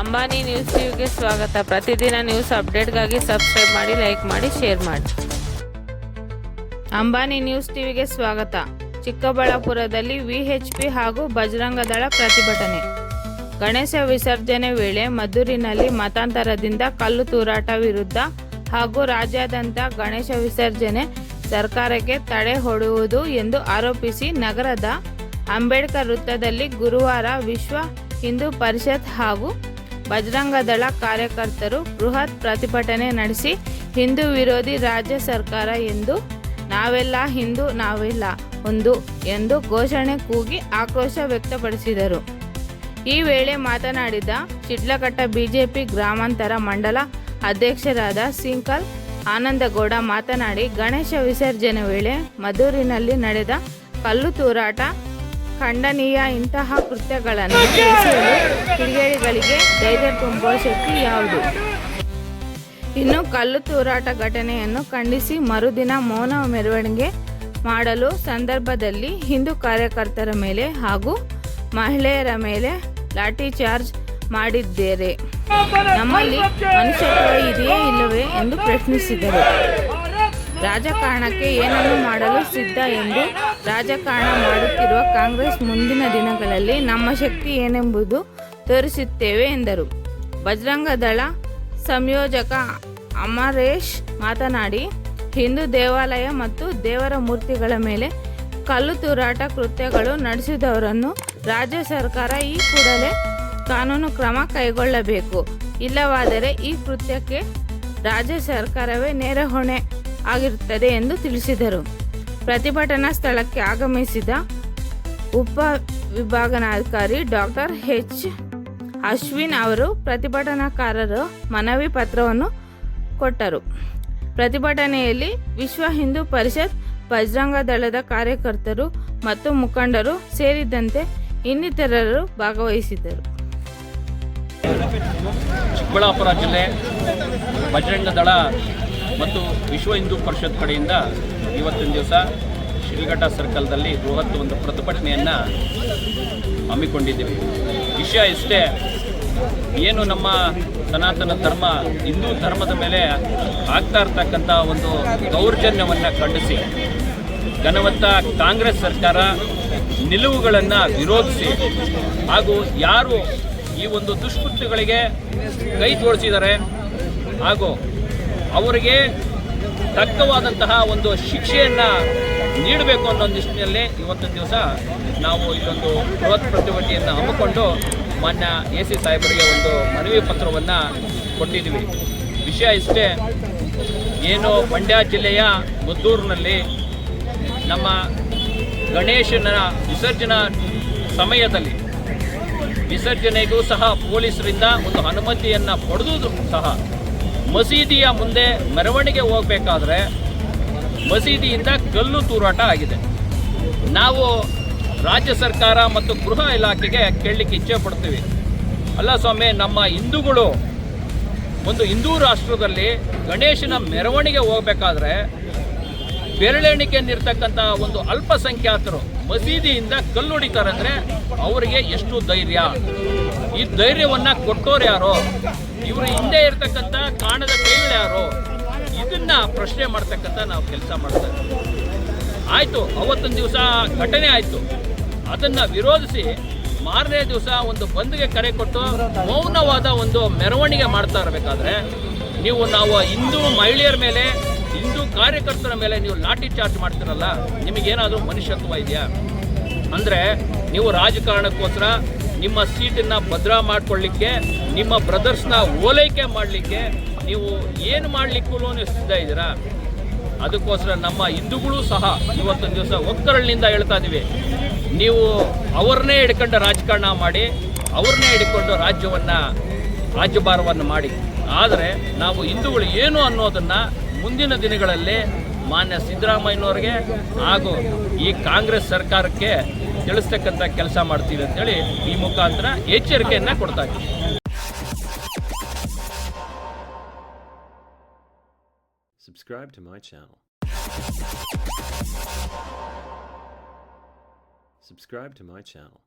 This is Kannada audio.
ಅಂಬಾನಿ ನ್ಯೂಸ್ ಟಿವಿಗೆ ಸ್ವಾಗತ. ಪ್ರತಿದಿನ ನ್ಯೂಸ್ ಅಪ್ಡೇಟ್ಗಾಗಿ ಸಬ್ಸ್ಕ್ರೈಬ್ ಮಾಡಿ, ಲೈಕ್ ಮಾಡಿ, ಶೇರ್ ಮಾಡಿ. ಅಂಬಾನಿ ನ್ಯೂಸ್ ಟಿವಿಗೆ ಸ್ವಾಗತ. ಚಿಕ್ಕಬಳ್ಳಾಪುರದಲ್ಲಿ ವಿಎಚ್ಪಿ ಹಾಗೂ ಬಜರಂಗ ದಳ ಪ್ರತಿಭಟನೆ. ಗಣೇಶ ವಿಸರ್ಜನೆ ವೇಳೆ ಮದ್ದೂರಿನಲ್ಲಿ ಮತಾಂತರದಿಂದ ಕಲ್ಲು ತೂರಾಟ ವಿರುದ್ಧ ಹಾಗೂ ರಾಜ್ಯಾದ್ಯಂತ ಗಣೇಶ ವಿಸರ್ಜನೆ ಸರ್ಕಾರಕ್ಕೆ ತಡೆ ಹೊಡುವುದು ಎಂದು ಆರೋಪಿಸಿ ನಗರದ ಅಂಬೇಡ್ಕರ್ ವೃತ್ತದಲ್ಲಿ ಗುರುವಾರ ವಿಶ್ವ ಹಿಂದೂ ಪರಿಷತ್ ಹಾಗೂ ಬಜರಂಗ ದಳ ಕಾರ್ಯಕರ್ತರು ಬೃಹತ್ ಪ್ರತಿಭಟನೆ ನಡೆಸಿ ಹಿಂದೂ ವಿರೋಧಿ ರಾಜ್ಯ ಸರ್ಕಾರ ಎಂದು ನಾವೆಲ್ಲ ಹಿಂದೂ ನಾವೆಲ್ಲ ಒಂದು ಎಂದು ಘೋಷಣೆ ಕೂಗಿ ಆಕ್ರೋಶ ವ್ಯಕ್ತಪಡಿಸಿದರು. ಈ ವೇಳೆ ಮಾತನಾಡಿದ ಶಿಡ್ಲಘಟ್ಟ ಬಿಜೆಪಿ ಗ್ರಾಮಾಂತರ ಮಂಡಲ ಅಧ್ಯಕ್ಷರಾದ ಸಿಂಕಲ್ ಆನಂದಗೌಡ ಮಾತನಾಡಿ, ಗಣೇಶ ವಿಸರ್ಜನೆ ವೇಳೆ ಮದ್ದೂರಿನಲ್ಲಿ ನಡೆದ ಕಲ್ಲು ತೂರಾಟ ಖಂಡನೀಯ ಇಂತಹ ಕೃತ್ಯಗಳನ್ನು ಕಿಡಿಗೇಡಿಗಳಿಗೆ ಧೈರ್ಯ ತುಂಬುವ ಶಕ್ತಿ ಯಾವುದು? ಇನ್ನು ಕಲ್ಲು ತೂರಾಟ ಘಟನೆಯನ್ನು ಖಂಡಿಸಿ ಮರುದಿನ ಮೌನ ಮೆರವಣಿಗೆ ಮಾಡಲು ಸಂದರ್ಭದಲ್ಲಿ ಹಿಂದೂ ಕಾರ್ಯಕರ್ತರ ಮೇಲೆ ಹಾಗೂ ಮಹಿಳೆಯರ ಮೇಲೆ ಲಾಠಿ ಚಾರ್ಜ್ ಮಾಡಿದ್ದೇವೆ. ನಮ್ಮಲ್ಲಿ ಮನುಷ್ಯತ್ವ ಇದೆಯೇ ಇಲ್ಲವೇ ಎಂದು ಪ್ರಶ್ನಿಸಿದರು. ರಾಜಕಾರಣಕ್ಕೆ ಏನನ್ನು ಮಾಡಲು ಸಿದ್ಧ ಎಂದು ರಾಜಕಾರಣ ಮಾಡುತ್ತಿರುವ ಕಾಂಗ್ರೆಸ್ ಮುಂದಿನ ದಿನಗಳಲ್ಲಿ ನಮ್ಮ ಶಕ್ತಿ ಏನೆಂಬುದು ತೋರಿಸುತ್ತೇವೆ ಎಂದರು. ಬಜರಂಗ ದಳ ಸಂಯೋಜಕ ಅಮರೇಶ್ ಮಾತನಾಡಿ, ಹಿಂದೂ ದೇವಾಲಯ ಮತ್ತು ದೇವರ ಮೂರ್ತಿಗಳ ಮೇಲೆ ಕಲ್ಲು ತೂರಾಟ ಕೃತ್ಯಗಳು ನಡೆಸಿದವರನ್ನು ರಾಜ್ಯ ಸರ್ಕಾರ ಈ ಕೂಡಲೇ ಕಾನೂನು ಕ್ರಮ ಕೈಗೊಳ್ಳಬೇಕು. ಇಲ್ಲವಾದರೆ ಈ ಕೃತ್ಯಕ್ಕೆ ರಾಜ್ಯ ಸರ್ಕಾರವೇ ನೇರ ಹೊಣೆ. ಆಗಿರುತ್ತದೆ ಎಂದು ತಿಳಿಸಿದರು. ಪ್ರತಿಭಟನಾ ಸ್ಥಳಕ್ಕೆ ಆಗಮಿಸಿದ ಉಪ ವಿಭಾಗನಾಧಿಕಾರಿ ಡಾಕ್ಟರ್ ಎಚ್. ಅಶ್ವಿನ್ ಅವರು ಪ್ರತಿಭಟನಾಕಾರರು ಮನವಿ ಪತ್ರವನ್ನು ಕೊಟ್ಟರು. ಪ್ರತಿಭಟನೆಯಲ್ಲಿ ವಿಶ್ವ ಹಿಂದೂ ಪರಿಷತ್ ಬಜರಂಗ ದಳದ ಕಾರ್ಯಕರ್ತರು ಮತ್ತು ಮುಖಂಡರು ಸೇರಿದಂತೆ ಇನ್ನಿತರರು ಭಾಗವಹಿಸಿದ್ದರು. ಚಿಕ್ಕಬಳ್ಳಾಪುರ ಜಿಲ್ಲೆ ಬಜರಂಗ ದಳ ಮತ್ತು ವಿಶ್ವ ಹಿಂದೂ ಪರಿಷತ್ ಕಡೆಯಿಂದ ಇವತ್ತಿನ ದಿವಸ ಶ್ರೀಘಟ್ಟ ಸರ್ಕಲ್ದಲ್ಲಿ ಬೃಹತ್ ಒಂದು ಪ್ರತಿಭಟನೆಯನ್ನು ಹಮ್ಮಿಕೊಂಡಿದ್ದೀವಿ. ವಿಷಯ ಇಷ್ಟೇ, ಏನು ನಮ್ಮ ಸನಾತನ ಧರ್ಮ, ಹಿಂದೂ ಧರ್ಮದ ಮೇಲೆ ಆಗ್ತಾ ಇರ್ತಕ್ಕಂಥ ಒಂದು ದೌರ್ಜನ್ಯವನ್ನು ಖಂಡಿಸಿ, ಘನವತ್ತ ಕಾಂಗ್ರೆಸ್ ಸರ್ಕಾರ ನಿಲುವುಗಳನ್ನು ವಿರೋಧಿಸಿ ಹಾಗೂ ಯಾರು ಈ ಒಂದು ದುಷ್ಕೃತ್ಯಗಳಿಗೆ ಕೈ ಜೋಡಿಸಿದ್ದಾರೆ ಹಾಗೂ ಅವರಿಗೆ ತಕ್ಕವಾದಂತಹ ಒಂದು ಶಿಕ್ಷೆಯನ್ನು ನೀಡಬೇಕು ಅನ್ನೋ ನಿಟ್ಟಿನಲ್ಲಿ ಇವತ್ತಿನ ದಿವಸ ನಾವು ಇದೊಂದು ಬೃಹತ್ ಪ್ರತಿಭಟನೆಯನ್ನು ಹಮ್ಮಿಕೊಂಡು ಮಾನ್ಯ ಎ ಸಿ ಸಾಹೇಬರಿಗೆ ಒಂದು ಮನವಿ ಪತ್ರವನ್ನು ಕೊಟ್ಟಿದ್ದೀವಿ. ವಿಷಯ ಇಷ್ಟೇ, ಏನು ಮಂಡ್ಯ ಜಿಲ್ಲೆಯ ಮುದ್ದೂರಿನಲ್ಲಿ ನಮ್ಮ ಗಣೇಶನ ವಿಸರ್ಜನಾ ಸಮಯದಲ್ಲಿ ವಿಸರ್ಜನೆಗೂ ಸಹ ಪೊಲೀಸರಿಂದ ಒಂದು ಅನುಮತಿಯನ್ನು ಪಡೆದು ಸಹ ಮಸೀದಿಯ ಮುಂದೆ ಮೆರವಣಿಗೆ ಹೋಗಬೇಕಾದ್ರೆ ಮಸೀದಿಯಿಂದ ಕಲ್ಲು ತೂರಾಟ ಆಗಿದೆ. ನಾವು ರಾಜ್ಯ ಸರ್ಕಾರ ಮತ್ತು ಗೃಹ ಇಲಾಖೆಗೆ ಕೇಳಲಿಕ್ಕೆ ಇಚ್ಛೆ ಪಡ್ತೀವಿ. ಅಲ್ಲ ಸ್ವಾಮಿ, ನಮ್ಮ ಹಿಂದೂಗಳು, ಒಂದು ಹಿಂದೂ ರಾಷ್ಟ್ರದಲ್ಲಿ ಗಣೇಶನ ಮೆರವಣಿಗೆ ಹೋಗಬೇಕಾದ್ರೆ ಬೆರಳೆಣಿಕೆಯಲ್ಲಿರ್ತಕ್ಕಂಥ ಒಂದು ಅಲ್ಪಸಂಖ್ಯಾತರು ಮಸೀದಿಯಿಂದ ಕಲ್ಲು ಹೊಡಿತಾರೆ ಅಂದರೆ ಅವರಿಗೆ ಎಷ್ಟು ಧೈರ್ಯ? ಈ ಧೈರ್ಯವನ್ನ ಕೊಟ್ಟೋರು ಯಾರೋ, ಇವರು ಹಿಂದೆ ಇರ್ತಕ್ಕಂಥ ಕಾಣದ ಕೈಗಳು ಯಾರೋ, ಇದನ್ನ ಪ್ರಶ್ನೆ ಮಾಡ್ತಕ್ಕಂಥ ನಾವು ಕೆಲಸ ಮಾಡ್ತಾ ಆಯಿತು, ಅವತ್ತೊಂದು ದಿವಸ ಘಟನೆ ಆಯಿತು. ಅದನ್ನು ವಿರೋಧಿಸಿ ಮಾರನೇ ದಿವಸ ಒಂದು ಬಂದ್ಗೆ ಕರೆ ಕೊಟ್ಟು ಮೌನವಾದ ಒಂದು ಮೆರವಣಿಗೆ ಮಾಡ್ತಾ ಇರಬೇಕಾದ್ರೆ, ನೀವು ನಾವು ಹಿಂದೂ ಮಹಿಳೆಯರ ಮೇಲೆ, ಹಿಂದೂ ಕಾರ್ಯಕರ್ತರ ಮೇಲೆ ನೀವು ಲಾಠಿ ಚಾರ್ಜ್ ಮಾಡ್ತಿರಲ್ಲ, ನಿಮಗೇನಾದರೂ ಮನುಷ್ಯತ್ವ ಇದೆಯಾ? ಅಂದರೆ ನೀವು ರಾಜಕಾರಣಕ್ಕೋಸ್ಕರ ನಿಮ್ಮ ಸೀಟನ್ನು ಭದ್ರಾ ಮಾಡಿಕೊಳ್ಳಿಕ್ಕೆ, ನಿಮ್ಮ ಬ್ರದರ್ಸ್ನ ಓಲೈಕೆ ಮಾಡಲಿಕ್ಕೆ ನೀವು ಏನು ಮಾಡಲಿಕ್ಕೂ ಸಿದ್ಧ ಇದ್ದೀರಾ? ಅದಕ್ಕೋಸ್ಕರ ನಮ್ಮ ಹಿಂದೂಗಳು ಸಹ ಇವತ್ತೊಂದು ದಿವಸ ಒಕ್ಕರಳಿನಿಂದ ಹೇಳ್ತಾ ಇದ್ದೀವಿ. ನೀವು ಅವ್ರನ್ನೇ ಹಿಡ್ಕೊಂಡು ರಾಜಕಾರಣ ಮಾಡಿ, ಅವ್ರನ್ನೇ ಹಿಡ್ಕೊಂಡು ರಾಜ್ಯವನ್ನು, ರಾಜ್ಯಭಾರವನ್ನು ಮಾಡಿ. ಆದರೆ ನಾವು ಹಿಂದೂಗಳು ಏನು ಅನ್ನೋದನ್ನು ಮುಂದಿನ ದಿನಗಳಲ್ಲಿ ಮಾನ್ಯ ಸಿದ್ದರಾಮಯ್ಯನವ್ರಿಗೆ ಹಾಗೂ ಈ ಕಾಂಗ್ರೆಸ್ ಸರ್ಕಾರಕ್ಕೆ ತಿಳಿಸ್ತಕ್ಕಂಥ ಕೆಲಸ ಮಾಡ್ತೀವಿ ಅಂತೇಳಿ ಈ ಮುಖಾಂತರ ಎಚ್ಚರಿಕೆಯನ್ನು ಕೊಡ್ತಾ ಇದ್ದೀವಿ Subscribe to my channel. Subscribe to my channel.